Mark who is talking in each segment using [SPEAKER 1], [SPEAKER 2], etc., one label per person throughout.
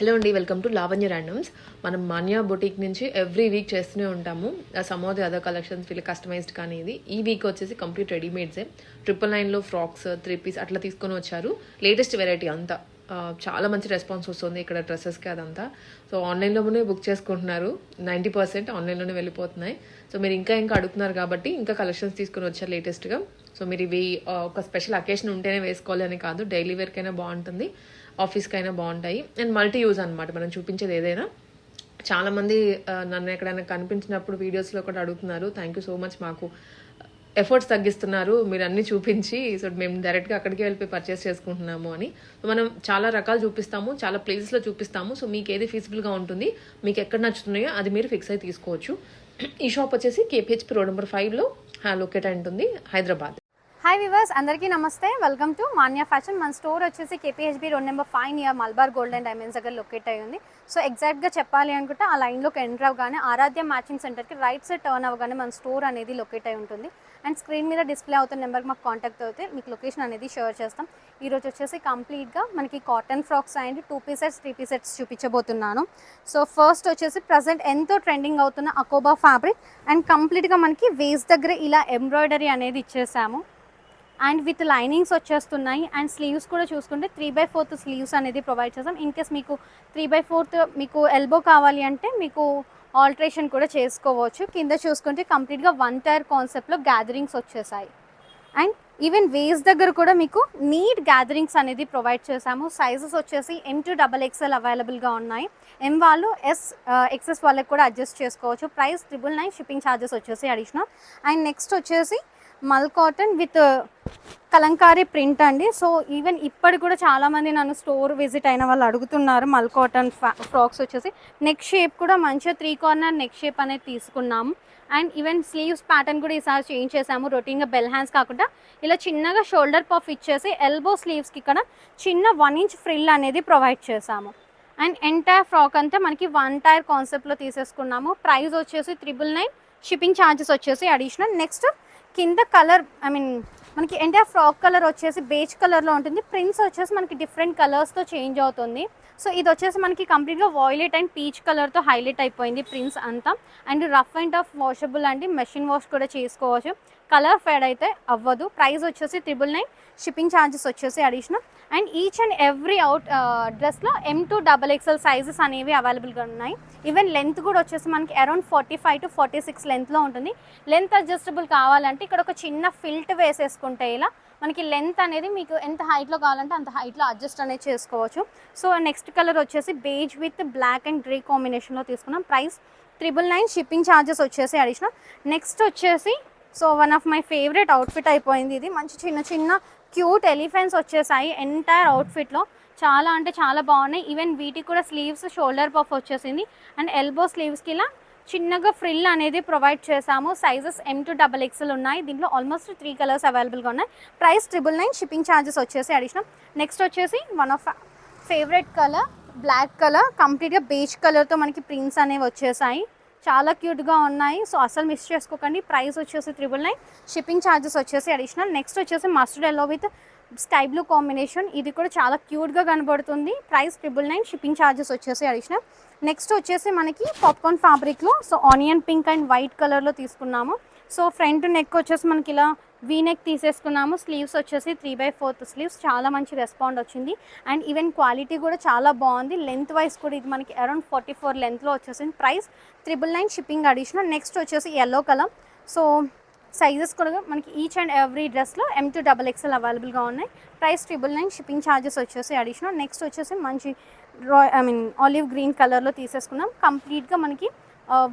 [SPEAKER 1] Hello అండి welcome to Lavanya randoms మనం Manya boutique నుంచి ఎవ్రీ వీక్ చేస్తూనే ఉంటాము. Some of the other collections వీళ్ళు కస్టమైజ్డ్ కానీ ఇది. ఈ వీక్ వచ్చేసి కంప్లీట్ రెడీమేడ్సే ట్రిపుల్ నైన్లో ఫ్రాక్స్ త్రీ పీస్ అట్లా తీసుకొని వచ్చారు. లేటెస్ట్ వెరైటీ అంతా. చాలా మంచి రెస్పాన్స్ వస్తుంది ఇక్కడ డ్రెస్సెస్కి అదంతా. సో ఆన్లైన్లోనే బుక్ చేసుకుంటున్నారు. నైంటీ పర్సెంట్ ఆన్లైన్లోనే వెళ్ళిపోతున్నాయి. సో మీరు ఇంకా ఇంకా అడుగుతున్నారు కాబట్టి ఇంకా కలెక్షన్స్ తీసుకుని వచ్చారు లేటెస్ట్గా. సో మీరు ఇవి ఒక స్పెషల్ అకేషన్ ఉంటేనే వేసుకోవాలి అని కాదు. డైలీ వేర్కైనా బాగుంటుంది. ఆఫీస్కి అయినా బాగుంటాయి. అండ్ మల్టీ యూజ్ అనమాట మనం చూపించేది ఏదైనా. చాలామంది నన్ను ఎక్కడైనా కనిపించినప్పుడు వీడియోస్లో కూడా అడుగుతున్నారు. థ్యాంక్ యూ సో మచ్ మాకు. ఎఫర్ట్స్ తగ్గిస్తున్నారు మీరు అన్ని చూపించి సో మేము డైరెక్ట్గా అక్కడికి వెళ్ళిపోయి పర్చేస్ చేసుకుంటున్నాము అని. మనం చాలా రకాలు చూపిస్తాము చాలా ప్లేసెస్లో చూపిస్తాము. సో మీకు ఏది ఫీజిబుల్గా ఉంటుంది మీకు ఎక్కడ నచ్చుతున్నాయో అది మీరు ఫిక్స్ అయి తీసుకోవచ్చు. ఈ షాప్ వచ్చేసి కేపీహెచ్పి రోడ్ నెంబర్ ఫైవ్లో లొకేట్ అయి ఉంటుంది హైదరాబాద్.
[SPEAKER 2] హాయ్ వివర్స్ అందరికీ నమస్తే. వెల్కమ్ టు మాన్యా ఫ్యాషన్ మన స్టోర్ వచ్చేసి KPHB road number five near Malabar gold and diamonds దగ్గర లొకేట్ అయ్యి ఉంది. సో ఎగ్జాక్ట్గా చెప్పాలి అనుకుంటే ఆ లైన్లోకి ఎంటర్ అవగానే ఆరాధ్య మ్యాచింగ్ సెంటర్కి రైట్ సైడ్ టర్న్ అవ్వగానే మన స్టోర్ అనేది లొకేట్ అయి ఉంటుంది. అండ్ స్క్రీన్ మీద డిస్ప్లే అవుతున్న నెంబర్కి మాకు కాంటాక్ట్ అవుతే మీకు లొకేషన్ అనేది షేర్ చేస్తాం. ఈరోజు వచ్చేసి కంప్లీట్గా మనకి cotton frocks and two pieces three piece sets చూపించబోతున్నాను. సో ఫస్ట్ వచ్చేసి ప్రజెంట్ ఎంతో ట్రెండింగ్ అవుతున్న అకోబా ఫ్యాబ్రిక్ అండ్ కంప్లీట్గా మనకి వేస్ట్ దగ్గర ఇలా ఎంబ్రాయిడరీ అనేది ఇచ్చేసాము. అండ్ విత్ లైనింగ్స్ వచ్చేస్తున్నాయి అండ్ స్లీవ్స్ కూడా చూసుకుంటే త్రీ బై ఫోర్త్ స్లీవ్స్ అనేది ప్రొవైడ్ చేస్తాం. ఇన్ కేస్ మీకు త్రీ బై ఫోర్త్ మీకు ఎల్బో కావాలి అంటే మీకు ఆల్ట్రేషన్ కూడా చేసుకోవచ్చు. కింద చూసుకుంటే కంప్లీట్గా వన్ టైర్ కాన్సెప్ట్లో గ్యాదరింగ్స్ వచ్చేసాయి. అండ్ ఈవెన్ వేస్ దగ్గర కూడా మీకు నీట్ గ్యాదరింగ్స్ అనేది ప్రొవైడ్ చేశాము. సైజెస్ వచ్చేసి ఎం టు డబల్ ఎక్స్ఎల్ అవైలబుల్గా ఉన్నాయి. ఎం వాళ్ళు ఎస్ ఎక్సెస్ uh, వాళ్ళకి కూడా అడ్జస్ట్ చేసుకోవచ్చు. Price triple nine shipping charges వచ్చేసి అడిషనల్ అండ్ నెక్స్ట్ వచ్చేసి mul cotton with Kalamkari print అండి. సో ఈవెన్ ఇప్పటికి కూడా చాలామంది నన్ను స్టోర్ విజిట్ అయిన వాళ్ళు అడుగుతున్నారు మల్ కాటన్ ఫ్రాక్స్ వచ్చేసి. నెక్ షేప్ కూడా మంచిగా త్రీ కార్నర్ నెక్ షేప్ అనేది తీసుకున్నాము అండ్ ఈవెన్ స్లీవ్స్ ప్యాటర్న్ కూడా ఈసారి చేంజ్ చేసాము. రొటీన్గా బెల్ హ్యాండ్స్ కాకుండా ఇలా చిన్నగా షోల్డర్ పఫ్ ఇచ్చేసి ఎల్బో స్లీవ్స్కి ఇక్కడ చిన్న వన్ ఇంచ్ ఫ్రిల్ అనేది ప్రొవైడ్ చేసాము. అండ్ ఎంటైర్ ఫ్రాక్ అంతా మనకి వన్ టైర్ కాన్సెప్ట్లో తీసేసుకున్నాము. ప్రైస్ వచ్చేసి త్రిబుల్ నైన్. షిప్పింగ్ ఛార్జెస్ వచ్చేసి అడిషనల్. నెక్స్ట్ కింద కలర్ ఐ మీన్ మనకి ఎంటైర్ ఫ్రాక్ కలర్ వచ్చేసి బేజ్ కలర్లో ఉంటుంది. ప్రింట్స్ వచ్చేసి మనకి డిఫరెంట్ కలర్స్తో చేంజ్ అవుతుంది. సో ఇది వచ్చేసి మనకి కంప్లీట్గా వాయిలెట్ అండ్ పీచ్ కలర్తో హైలైట్ అయిపోయింది ప్రింట్స్ అంతా. And rough and tough washable అండి. మెషిన్ వాష్ కూడా చేసుకోవచ్చు. కలర్ ఫేడ్ అయితే అవ్వదు. ప్రైస్ వచ్చేసి ట్రిపుల్ నైన్ షిప్పింగ్ ఛార్జెస్ వచ్చేసి additional and each and every out డ్రెస్లో M to double XL sizes అనేవి అవైలబుల్గా ఉన్నాయి. ఈవెన్ లెంత్ కూడా వచ్చేసి మనకి around forty five to forty six లెంత్లో ఉంటుంది. లెంత్ అడ్జస్టబుల్ కావాలంటే ఇక్కడ ఒక చిన్న ఫిల్ట్ వేసేసుకుంటే ఇలా మనకి లెంత్ అనేది మీకు ఎంత హైట్లో కావాలంటే అంత హైట్లో అడ్జస్ట్ అనేది చేసుకోవచ్చు. సో నెక్స్ట్ కలర్ వచ్చేసి beige with black and grey కాంబినేషన్లో తీసుకున్నాం. Price triple nine shipping charges వచ్చేసి అడిషనల్ నెక్స్ట్ వచ్చేసి so one of my favourite outfit అయిపోయింది ఇది. మంచి చిన్న చిన్న క్యూట్ ఎలిఫెంట్స్ వచ్చేసాయి ఎంటైర్ అవుట్ఫిట్లో. చాలా అంటే చాలా బాగున్నాయి. ఈవెన్ వీటికి కూడా స్లీవ్స్ షోల్డర్ పఫ్ వచ్చేసింది. అండ్ ఎల్బో స్లీవ్స్కి ఇలా చిన్నగా ఫ్రిల్ అనేది ప్రొవైడ్ చేసాము sizes M to double XL ఉన్నాయి. దీంట్లో ఆల్మోస్ట్ త్రీ కలర్స్ అవైలబుల్గా ఉన్నాయి. Price triple nine shipping charges వచ్చేసి అడిషనల్ నెక్స్ట్ వచ్చేసి one of favourite colour black colour కంప్లీట్గా బేజ్ కలర్తో మనకి ప్రింట్స్ అనేవి వచ్చేసాయి. చాలా క్యూట్గా ఉన్నాయి. సో అసలు మిస్ చేసుకోకండి. ప్రైస్ వచ్చేసి త్రిబుల్ నైన్ షిప్పింగ్ ఛార్జెస్ వచ్చేసి అడిషనల్ నెక్స్ట్ వచ్చేసి mustard yellow with sky blue combination ఇది కూడా చాలా క్యూట్గా కనబడుతుంది. Price triple nine shipping charges వచ్చేసి అడిషనల్ నెక్స్ట్ వచ్చేసి మనకి పాప్కార్న్ ఫ్యాబ్రిక్లో so onion pink and white కలర్లో తీసుకున్నాము. సో ఫ్రంట్ నెక్ వచ్చేసి మనకి ఇలా వీ నెక్ తీసేసుకున్నాము. స్లీవ్స్ వచ్చేసి త్రీ బై ఫోర్త్ స్లీవ్స్ చాలా మంచి రెస్పాండ్ వచ్చింది. అండ్ ఈవెన్ క్వాలిటీ కూడా చాలా బాగుంది. లెంత్ వైజ్ కూడా ఇది మనకి అరౌండ్ ఫార్టీ ఫోర్ లెంత్లో వచ్చేసింది. Price triple nine shipping additional next వచ్చేసి ఎల్లో కలర్ సో సైజెస్ కూడా మనకి ఈచ్ అండ్ ఎవ్రీ డ్రెస్లో ఎం టు డబల్ ఎక్స్ఎల్ అవైలబుల్గా ఉన్నాయి. Price triple nine shipping charges వచ్చేసి అడిషనల్ నెక్స్ట్ వచ్చేసి మంచి రాయ్ ఐ మీన్ ఆలివ్ గ్రీన్ కలర్లో తీసేసుకున్నాం. కంప్లీట్గా మనకి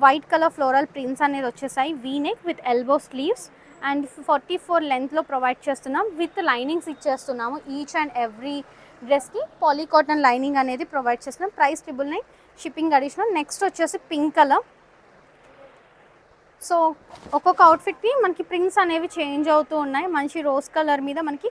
[SPEAKER 2] వైట్ కలర్ ఫ్లోరల్ ప్రింట్స్ అనేది వచ్చేసాయి. V neck with elbow sleeves and forty four లెంత్లో ప్రొవైడ్ చేస్తున్నాం. విత్ లైనింగ్స్ ఇచ్చేస్తున్నాము. ఈచ్ అండ్ ఎవ్రీ డ్రెస్కి పాలీకాటన్ లైనింగ్ అనేది ప్రొవైడ్ చేస్తున్నాం. Price triple nine shipping additional. Next వచ్చేసి పింక్ కలర్. సో ఒక్కొక్క అవుట్ఫిట్కి మనకి ప్రింట్స్ అనేవి చేంజ్ అవుతూ ఉన్నాయి. మంచి రోజ్ కలర్ మీద మనకి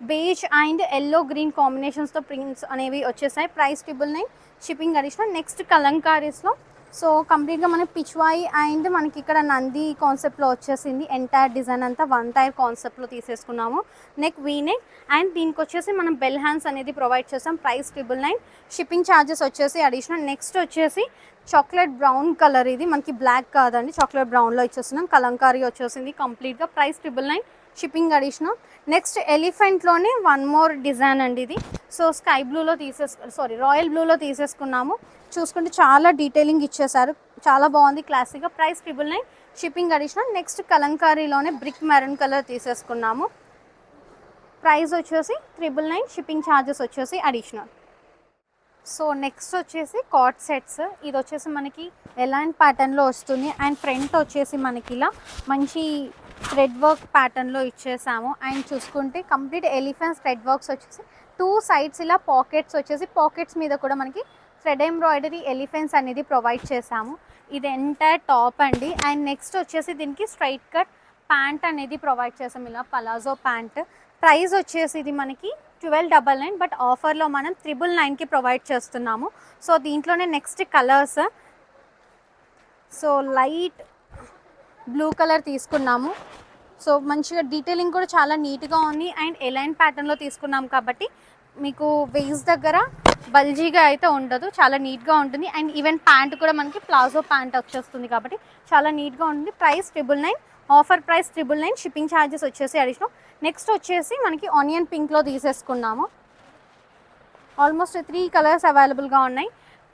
[SPEAKER 2] బేజ్ అండ్ ఎల్లో గ్రీన్ కాంబినేషన్స్తో ప్రింట్స్ అనేవి వచ్చేసాయి. Price triple nine shipping additional. Next కలంకారీస్లో so కంప్లీట్గా మనకి పిచ్వాయి అండ్ మనకి ఇక్కడ నంది కాన్సెప్ట్లో వచ్చేసింది ఎంటైర్ డిజైన్ అంతా వన్ టైర్ కాన్సెప్ట్లో తీసేసుకున్నాము. నెక్ వీ నెక్ అండ్ దీనికి వచ్చేసి మనం బెల్ హ్యాండ్స్ అనేది ప్రొవైడ్ చేసాం. Price triple nine shipping charges వచ్చేసి అడిషనల్ నెక్స్ట్ వచ్చేసి చాక్లెట్ బ్రౌన్ కలర్ ఇది. మనకి బ్లాక్ కాదండి. చాక్లెట్ బ్రౌన్లో ఇచ్చేస్తున్నాం. కలంకారీ వచ్చేసింది. కంప్లీట్గా price triple nine shipping additional next ఎలిఫెంట్లోనే one more design అండి ఇది. సో స్కై బ్లూలో తీసేసు సారీ రాయల్ బ్లూలో తీసేసుకున్నాము. చూసుకుంటే చాలా డీటెయిలింగ్ ఇచ్చేసారు చాలా బాగుంది క్లాసిక్గా. Price triple nine shipping additional next కలంకారీలోనే brick maroon colour తీసేసుకున్నాము. ప్రైస్ వచ్చేసి ట్రిపుల్ నైన్ షిప్పింగ్ ఛార్జెస్ వచ్చేసి అడిషనల్. సో నెక్స్ట్ వచ్చేసి కాట్ సెట్స్. ఇది వచ్చేసి మనకి ఎలాంటి ప్యాటర్న్లో వస్తుంది. అండ్ ఫ్రంట్ వచ్చేసి మనకి ఇలా మంచి థ్రెడ్ వర్క్ ప్యాటర్న్లో ఇచ్చేసాము. అండ్ చూసుకుంటే కంప్లీట్ ఎలిఫెంట్స్ థ్రెడ్ వర్క్స్ వచ్చేసి టూ సైడ్స్ ఇలా పాకెట్స్ వచ్చేసి పాకెట్స్ మీద కూడా మనకి థ్రెడ్ ఎంబ్రాయిడరీ ఎలిఫెంట్స్ అనేది ప్రొవైడ్ చేసాము. ఇది ఎంటైర్ టాప్ అండి. అండ్ నెక్స్ట్ వచ్చేసి దీనికి స్ట్రైట్ కట్ ప్యాంట్ అనేది ప్రొవైడ్ చేసాం ఇలా పలాజో ప్యాంట్ ప్రైస్ వచ్చేసి ఇది మనకి ట్వెల్వ్ డబల్ నైన్ బట్ ఆఫర్లో మనం త్రిబుల్ నైన్కి ప్రొవైడ్ చేస్తున్నాము. సో దీంట్లోనే next colours so light blue colour తీసుకున్నాము. సో మంచిగా డీటెయిలింగ్ కూడా చాలా నీట్గా ఉంది. అండ్ ఎలైన్ ప్యాటర్న్లో తీసుకున్నాం కాబట్టి మీకు వేస్ దగ్గర బల్జీగా అయితే ఉండదు. చాలా నీట్గా ఉంటుంది. అండ్ ఈవెన్ ప్యాంట్ కూడా మనకి ప్లాజో ప్యాంట్ వచ్చేస్తుంది కాబట్టి చాలా నీట్గా ఉంటుంది. Price triple nine offer price triple nine shipping charges వచ్చేసి అడిషనల్ నెక్స్ట్ వచ్చేసి మనకి ఆనియన్ పింక్లో తీసేసుకున్నాము. ఆల్మోస్ట్ త్రీ కలర్స్ అవైలబుల్గా ఉన్నాయి.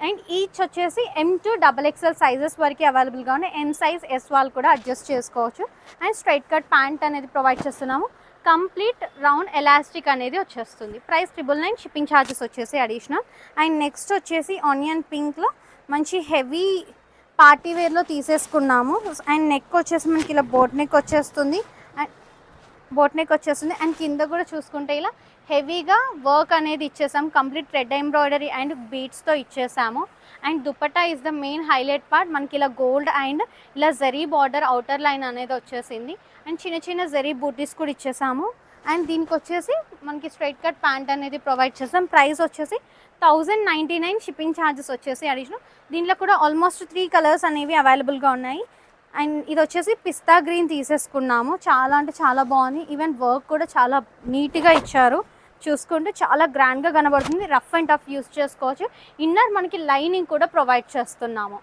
[SPEAKER 2] అండ్ ఈచ్ వచ్చేసి M to double XL sizes వరకు అవైలబుల్గా ఉన్నాయి. ఎం సైజ్ ఎస్ వాళ్ళు కూడా అడ్జస్ట్ చేసుకోవచ్చు. అండ్ స్ట్రైట్ కట్ ప్యాంట్ అనేది ప్రొవైడ్ చేస్తున్నాము. కంప్లీట్ రౌండ్ ఎలాస్టిక్ అనేది వచ్చేస్తుంది. Price triple nine shipping charges వచ్చేసి అడిషనల్ అండ్ నెక్స్ట్ వచ్చేసి ఆనియన్ పింక్లో మంచి హెవీ పార్టీ వేర్లో తీసేసుకున్నాము. అండ్ నెక్ వచ్చేసి మనకి ఇలా బోట్ నెక్ వచ్చేస్తుంది. అండ్ బోట్ నెక్ వచ్చేస్తుంది. అండ్ కింద కూడా చూసుకుంటే ఇలా హెవీగా వర్క్ అనేది ఇచ్చేసాము కంప్లీట్ రెడ్ ఎంబ్రాయిడరీ అండ్ బీట్స్తో ఇచ్చేసాము. And dupatta is the main highlight part. మనకి ఇలా గోల్డ్ అండ్ ఇలా జరీ బార్డర్ అవుటర్ లైన్ అనేది వచ్చేసింది. అండ్ చిన్న చిన్న జరీ బూటీస్ కూడా ఇచ్చేసాము. అండ్ దీనికి వచ్చేసి మనకి స్ట్రైట్ కట్ ప్యాంట్ అనేది ప్రొవైడ్ చేసాం. ప్రైస్ వచ్చేసి thousand ninety nine shipping charges వచ్చేసి అడిషనల్. దీంట్లో కూడా ఆల్మోస్ట్ త్రీ కలర్స్ అనేవి అవైలబుల్గా ఉన్నాయి. అండ్ ఇది వచ్చేసి పిస్తా గ్రీన్ తీసేసుకున్నాము. చాలా అంటే చాలా బాగుంది. ఈవెన్ వర్క్ కూడా చాలా నీట్గా ఇచ్చారు. చూసుకుంటే చాలా గ్రాండ్గా కనబడుతుంది. రఫ్ అండ్ టఫ్ యూస్ చేసుకోవచ్చు. ఇన్నర్ మనకి లైనింగ్ కూడా ప్రొవైడ్ చేస్తున్నాము.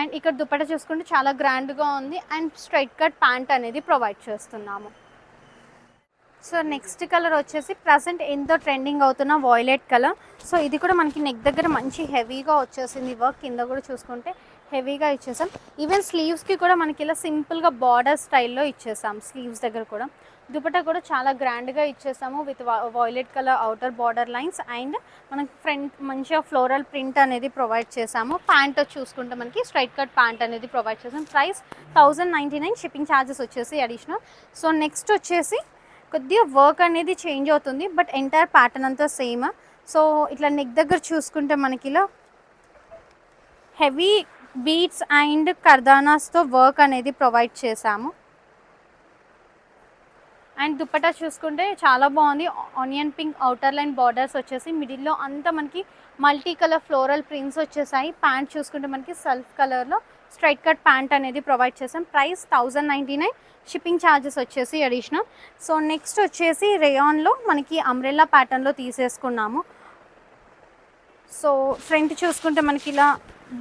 [SPEAKER 2] అండ్ ఇక్కడ దుప్పట చూసుకుంటే చాలా గ్రాండ్గా ఉంది. అండ్ స్ట్రైట్ కట్ ప్యాంట్ అనేది ప్రొవైడ్ చేస్తున్నాము. సో నెక్స్ట్ కలర్ వచ్చేసి ప్రజెంట్ ఎంతో ట్రెండింగ్ అవుతున్న వాయిలెట్ కలర్ సో ఇది కూడా మనకి నెక్ దగ్గర మంచి హెవీగా వచ్చేసింది వర్క్ కింద కూడా చూసుకుంటే హెవీగా ఇచ్చేసాం. ఈవెన్ స్లీవ్స్కి కూడా మనకి ఇలా సింపుల్గా బార్డర్ స్టైల్లో ఇచ్చేసాం. స్లీవ్స్ దగ్గర కూడా. దుపట్టా కూడా చాలా గ్రాండ్గా ఇచ్చేసాము with violet colour outer border lines and మనకి ఫ్రంట్ మంచిగా ఫ్లోరల్ ప్రింట్ అనేది ప్రొవైడ్ చేసాము. ప్యాంట్ చూసుకుంటే మనకి స్ట్రైట్ కట్ ప్యాంట్ అనేది ప్రొవైడ్ చేసాం. Price thousand ninety nine shipping charges వచ్చేసి అడిషనల్ సో నెక్స్ట్ వచ్చేసి కొద్దిగా వర్క్ అనేది చేంజ్ అవుతుంది బట్ ఎంటైర్ ప్యాటర్న్ అంతా సేమ్ సో ఇట్లా నెక్ దగ్గర చూసుకుంటే మనకి ఇలా హెవీ బీట్స్ అండ్ కర్దానాస్తో వర్క్ అనేది ప్రొవైడ్ చేసాము. అండ్ దుప్పటా చూసుకుంటే చాలా బాగుంది. Onion pink outer line borders వచ్చేసి మిడిల్లో అంతా మనకి మల్టీ కలర్ ఫ్లోరల్ ప్రింట్స్ వచ్చేసాయి. ప్యాంట్ చూసుకుంటే మనకి సెల్ఫ్ కలర్లో స్ట్రైట్ కట్ ప్యాంట్ అనేది ప్రొవైడ్ చేసాం. Price thousand ninety nine shipping charges వచ్చేసి అడిషనల్ సో నెక్స్ట్ వచ్చేసి రేయాన్లో మనకి అంబ్రెల్లా ప్యాటర్న్లో తీసేసుకున్నాము. సో ఫ్రంట్ చూసుకుంటే మనకి ఇలా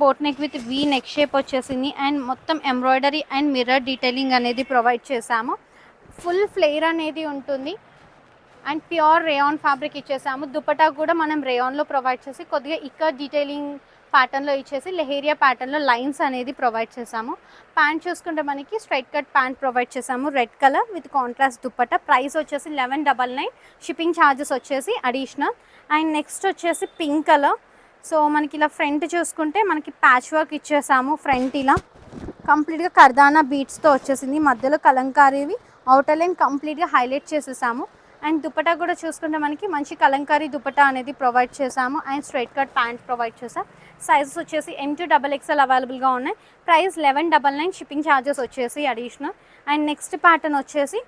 [SPEAKER 2] boat neck with V neck shape వచ్చేసింది. అండ్ మొత్తం ఎంబ్రాయిడరీ అండ్ మిర్రర్ డీటెయిలింగ్ అనేది ప్రొవైడ్ చేసాము. ఫుల్ ఫ్లేర్ అనేది ఉంటుంది. అండ్ ప్యూర్ రేయాన్ ఫ్యాబ్రిక్ ఇచ్చేసాము. దుపటా కూడా మనం రేయాన్లో ప్రొవైడ్ చేసి కొద్దిగా ఇక్కడ డీటెయిలింగ్ ప్యాటర్న్లో ఇచ్చేసి లెహేరియా ప్యాటర్న్లో లైన్స్ అనేది ప్రొవైడ్ చేసాము. ప్యాంట్ చూసుకుంటే మనకి స్ట్రైట్ కట్ ప్యాంట్ ప్రొవైడ్ చేసాము. Red colour with contrast dupatta price వచ్చేసి eleven double nine shipping charges వచ్చేసి అడిషనల్ అండ్ నెక్స్ట్ వచ్చేసి పింక్ కలర్ సో మనకి ఇలా ఫ్రంట్ చూసుకుంటే మనకి ప్యాచ్ వర్క్ ఇచ్చేసాము ఫ్రంట్ ఇలా. కంప్లీట్గా కర్దానా బీట్స్తో వచ్చేసింది. మధ్యలో కలంకారీవి అవుటర్ లైన్ కంప్లీట్గా హైలైట్ చేసేసాము. అండ్ దుపటా కూడా చూసుకుంటే మనకి మంచి కలంకారీ దుపటా అనేది ప్రొవైడ్ చేసాము and straight cut pant provide చేసాం సైజెస్ వచ్చేసి ఎం టు డబల్ ఎక్స్ఎల్ అవైలబుల్గా ఉన్నాయి. Price eleven double nine shipping charges వచ్చేసి అడిషనల్ అండ్ నెక్స్ట్ ప్యాటర్న్ వచ్చేసి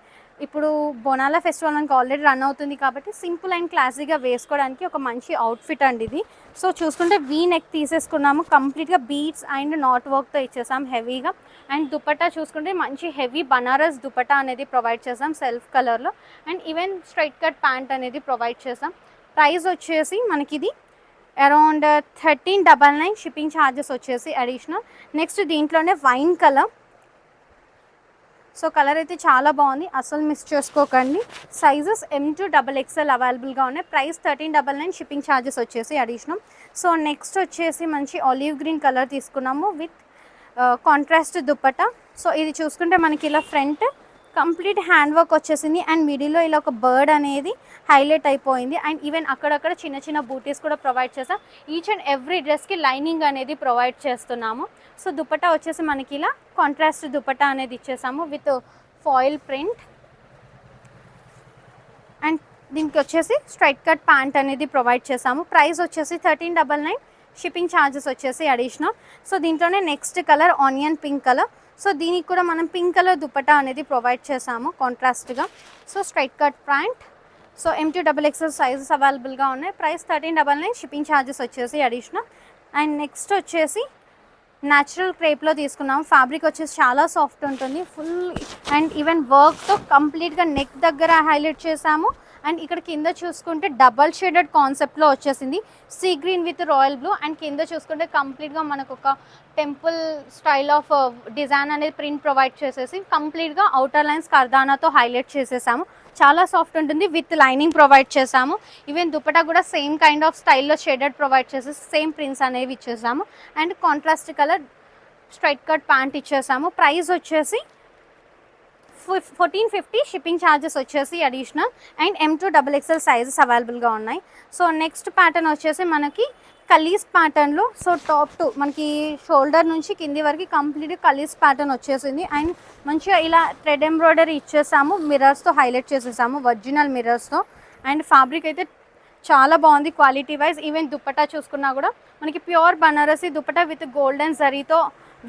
[SPEAKER 2] ఇప్పుడు బొనాల ఫెస్టివల్ మనకి ఆల్రెడీ రన్ అవుతుంది కాబట్టి సింపుల్ అండ్ క్లాసీగా వేసుకోవడానికి ఒక మంచి అవుట్ఫిట్ అండి ఇది. సో చూసుకుంటే వీ నెక్ తీసేసుకున్నాము. కంప్లీట్గా బీట్స్ అండ్ నాట్ వర్క్తో ఇచ్చేసాం హెవీగా అండ్ దుపట్టా చూసుకుంటే మంచి హెవీ బనారస్ దుపట్టా అనేది ప్రొవైడ్ చేసాం సెల్ఫ్ కలర్లో and even straight cut pant అనేది ప్రొవైడ్ చేసాం. ప్రైస్ వచ్చేసి మనకి ఇది around thirteen double nine shipping charges వచ్చేసి అడిషనల్ నెక్స్ట్ దీంట్లోనే వైన్ కలర్ సో కలర్ అయితే చాలా బాగుంది. అసలు మిస్ చేసుకోకండి. Sizes M to double XL అవైలబుల్గా ఉన్నాయి. Price thirteen double nine shipping charges వచ్చేసి అడిషనల్. సో నెక్స్ట్ వచ్చేసి మంచి ఆలివ్ గ్రీన్ కలర్ తీసుకున్నాము విత్ కాంట్రాస్ట్ దుప్పట. సో ఇది చూసుకుంటే మనకి ఇలా ఫ్రంట్ కంప్లీట్ హ్యాండ్ వర్క్ వచ్చేసింది. అండ్ మిడిల్లో ఇలా ఒక బర్డ్ అనేది హైలైట్ అయిపోయింది. అండ్ ఈవెన్ అక్కడక్కడ చిన్న చిన్న బూటీస్ కూడా ప్రొవైడ్ చేసాం ఈచ్ అండ్ ఎవ్రీ డ్రెస్కి లైనింగ్ అనేది ప్రొవైడ్ చేస్తున్నాము. సో దుపట్టా వచ్చేసి మనకి ఇలా కాంట్రాస్ట్ దుపట్టా అనేది ఇచ్చేసాము విత్ ఫాయిల్ ప్రింట్. అండ్ దీనికి వచ్చేసి స్ట్రైట్ కట్ ప్యాంట్ అనేది ప్రొవైడ్ చేసాము ప్రైస్ వచ్చేసి thirteen double nine. Shipping charges వచ్చేసి అడిషనల్. సో దీంట్లోనే next colour onion pink colour. So దీనికి కూడా మనం పింక్ కలర్ దుపట్టా అనేది ప్రొవైడ్ చేసాము కాంట్రాస్ట్గా. So straight cut pant. So M to double XL sizes అవైలబుల్గా ఉన్నాయి. Price thirteen double nine shipping charges వచ్చేసి అడిషనల్ అండ్ నెక్స్ట్ వచ్చేసి న్యాచురల్ క్రేప్లో తీసుకున్నాము. ఫ్యాబ్రిక్ వచ్చేసి చాలా సాఫ్ట్ ఉంటుంది ఫుల్ అండ్ ఈవెన్ వర్క్తో కంప్లీట్గా నెక్ దగ్గర హైలైట్ చేసాము అండ్ ఇక్కడ కింద చూసుకుంటే డబల్ షేడెడ్ కాన్సెప్ట్లో వచ్చేసింది. Sea green with royal blue and కింద చూసుకుంటే కంప్లీట్గా మనకు ఒక టెంపుల్ స్టైల్ ఆఫ్ డిజైన్ అనేది ప్రింట్ ప్రొవైడ్ చేసేసి కంప్లీట్గా అవుటర్ లైన్స్ కర్దానాతో హైలైట్ చేసేసాము. చాలా సాఫ్ట్ ఉంటుంది. విత్ లైనింగ్ ప్రొవైడ్ చేసాము. ఈవెన్ దుపటా కూడా సేమ్ కైండ్ ఆఫ్ స్టైల్లో షేడెడ్ ప్రొవైడ్ చేసేసి సేమ్ ప్రింట్స్ అనేవి ఇచ్చేసాము. And contrast colour straight cut pant ఇచ్చేసాము. Price వచ్చేసి ఫోర్టీన్ ఫిఫ్టీ షిప్పింగ్ ఛార్జెస్ వచ్చేసి additional and M to double XL sizes అవైలబుల్గా ఉన్నాయి. సో నెక్స్ట్ ప్యాటర్న్ వచ్చేసి మనకి కలీస్ ప్యాటర్న్లో సో టాప్ టు మనకి షోల్డర్ నుంచి కింది వరకు కంప్లీట్ కలీస్ ప్యాటర్న్ వచ్చేసింది. అండ్ మంచిగా ఇలా థ్రెడ్ ఎంబ్రాయిడరీ ఇచ్చేసాము మిర్రర్స్తో హైలైట్ చేసేసాము ఒరిజినల్ మిర్రర్స్తో అండ్ ఫ్యాబ్రిక్ అయితే చాలా బాగుంది క్వాలిటీ వైజ్ ఈవెన్ దుప్పటా చూసుకున్నా కూడా మనకి pure Banarasi dupatta with golden జరీతో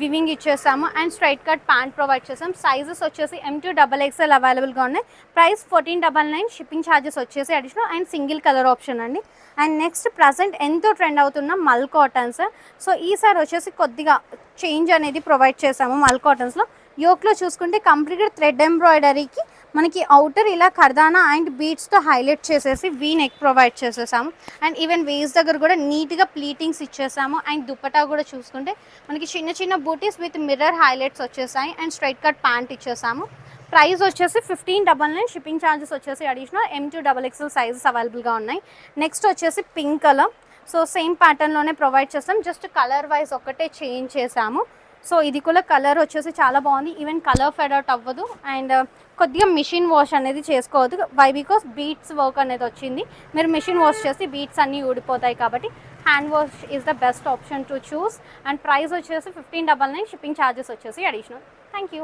[SPEAKER 2] weaving ఇచ్చేసాము. And straight cut pant provide చేసాం. సైజెస్ వచ్చేసి ఎం టూ డబల్ ఎక్స్ఎల్ అవైలబుల్గా ఉన్నాయి. Price fourteen double nine shipping charges వచ్చేసి additional and single colour option అండి. అండ్ నెక్స్ట్ ప్రజెంట్ ఎంతో ట్రెండ్ అవుతున్న మల్ కాటన్స్ సో ఈసారి వచ్చేసి కొద్దిగా చేంజ్ అనేది ప్రొవైడ్ చేసాము మల్ కాటన్స్లో యోక్లో చూసుకుంటే కంప్లీట్గా థ్రెడ్ ఎంబ్రాయిడరీకి మనకి అవుటర్ ఇలా కర్దానా అండ్ బీట్స్తో హైలైట్ చేసేసి వీ నెక్ ప్రొవైడ్ చేసేసాము. అండ్ ఈవెన్ వేస్ దగ్గర కూడా నీట్గా ప్లీటింగ్స్ ఇచ్చేసాము. అండ్ దుప్పటా కూడా చూసుకుంటే మనకి చిన్న చిన్న బూటీస్ విత్ మిర్రర్ హైలైట్స్ వచ్చేసాయి. అండ్ స్ట్రైట్ కట్ ప్యాంట్ ఇచ్చేసాము. ప్రైస్ వచ్చేసి fifteen double nine shipping charges వచ్చేసి additional M to double XL sizes అవైలబుల్గా ఉన్నాయి. నెక్స్ట్ వచ్చేసి పింక్ కలర్ సో సేమ్ ప్యాటర్న్లోనే ప్రొవైడ్ చేస్తాం. జస్ట్ కలర్ వైజ్ ఒక్కటే చేంజ్ చేసాము. సో ఇది కూడా కలర్ వచ్చేసి చాలా బాగుంది. ఈవెన్ కలర్ ఫెడ్ అవుట్ అవ్వదు. అండ్ uh, కొద్దిగా మిషన్ వాష్ అనేది చేసుకోవద్దు. వై బికాస్ బీట్స్ వర్క్ అనేది వచ్చింది. మీరు మిషన్ వాష్ చేసి బీట్స్ అన్నీ ఊడిపోతాయి కాబట్టి hand wash is the best option to choose and price వచ్చేసి fifteen double nine shipping charges వచ్చేసి అడిషనల్ థ్యాంక్ యూ